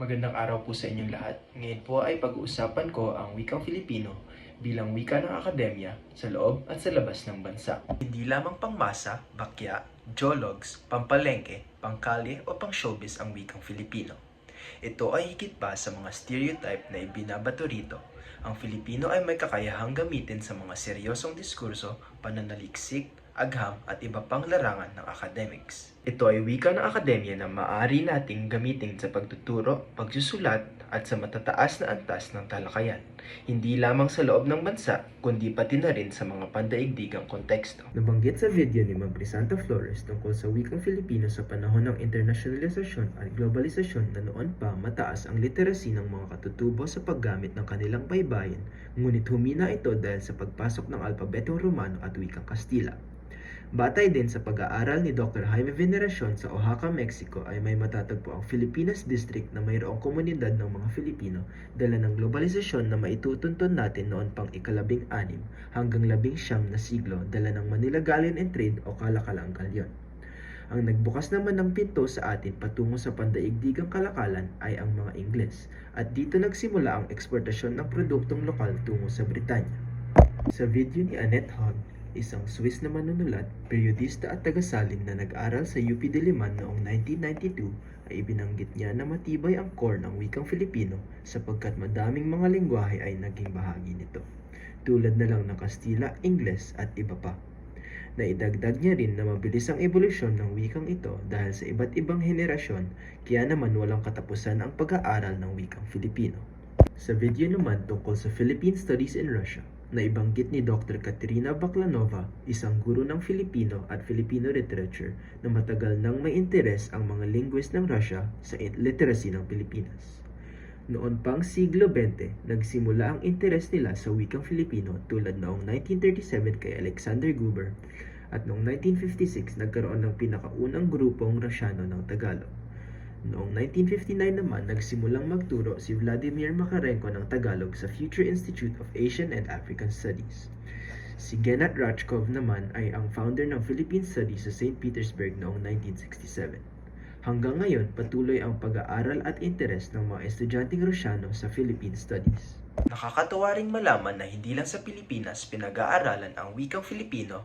Magandang araw po sa inyong lahat. Ngayon po ay pag-uusapan ko ang wikang Filipino bilang wika ng akademya sa loob at sa labas ng bansa. Hindi lamang pangmasa, bakya, jologs, pampalengke, pangkalye o pang showbiz ang wikang Filipino. Ito ay higit pa sa mga stereotype na ibinabato rito. Ang Filipino ay may kakayahang gamitin sa mga seryosong diskurso, pananaliksik, agham at iba pang larangan ng academics. Ito ay wika ng akademya na maaari nating gamitin sa pagtuturo, pagsusulat at sa matataas na antas ng talakayan. Hindi lamang sa loob ng bansa, kundi pati na rin sa mga pandaigdigang konteksto. Nabanggit sa video ni Ma'am Crisanta Flores tungkol sa wikang Filipino sa panahon ng internasyonalisasyon at globalisasyon na noon pa mataas ang literacy ng mga katutubo sa paggamit ng kanilang baybayin, ngunit humina ito dahil sa pagpasok ng alpabetong Romano at wikang Kastila. Batay din sa pag-aaral ni Dr. Jaime Veneracion sa Oaxaca, Mexico ay may matatagpo ang Filipinas District na mayroong komunidad ng mga Filipino dala ng globalisasyon na maitutuntun natin noon pang ikalabing anim hanggang labing siyam na siglo dala ng Manila Galleon and Trade o Kalakalang Galyon. Ang nagbukas naman ng pinto sa atin patungo sa pandaigdigang kalakalan ay ang mga Ingles at dito nagsimula ang eksportasyon ng produktong lokal tungo sa Britanya. Sa video ni Annette Hogg, isang Swiss na manunulat, periodista at tagasalin na nag-aral sa UP Diliman noong 1992 ay ibinanggit niya na matibay ang core ng wikang Filipino sapagkat madaming mga lingwahe ay naging bahagi nito, tulad na lang ng Kastila, Ingles at iba pa. Naidagdag niya rin na mabilis ang ebolusyon ng wikang ito dahil sa iba't ibang henerasyon kaya naman walang katapusan ang pag-aaral ng wikang Filipino. Sa video naman tungkol sa Philippine Studies in Russia, naibanggit ni Dr. Katerina Baklanova, isang guro ng Filipino at Filipino literature na matagal nang may interes ang mga linguist ng Russia sa literacy ng Pilipinas. Noon pang siglo XX, nagsimula ang interes nila sa wikang Filipino tulad noong 1937 kay Alexander Guber at noong 1956 nagkaroon ng pinakaunang grupong Rusyano ng Tagalog. Noong 1959 naman, nagsimulang magturo si Vladimir Makarenko ng Tagalog sa Future Institute of Asian and African Studies. Si Genat Rachkov naman ay ang founder ng Philippine Studies sa St. Petersburg noong 1967. Hanggang ngayon, patuloy ang pag-aaral at interes ng mga estudyanteng Rusyano sa Philippine Studies. Nakakatawa ring malaman na hindi lang sa Pilipinas pinag-aaralan ang wikang Filipino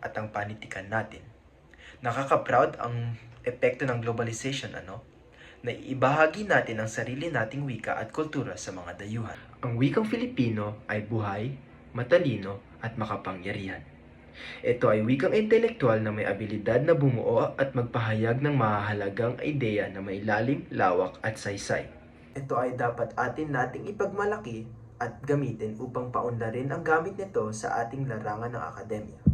at ang panitikan natin. Nakaka-proud ang epekto ng globalization ano? Na ibahagi natin ang sarili nating wika at kultura sa mga dayuhan. Ang wikang Filipino ay buhay, matalino at makapangyarihan. Ito ay wikang intelektual na may abilidad na bumuo at magpahayag ng mahahalagang ideya na may lalim, lawak at saysay. Ito ay dapat atin nating ipagmalaki at gamitin upang paunlarin ang gamit nito sa ating larangan ng akademya.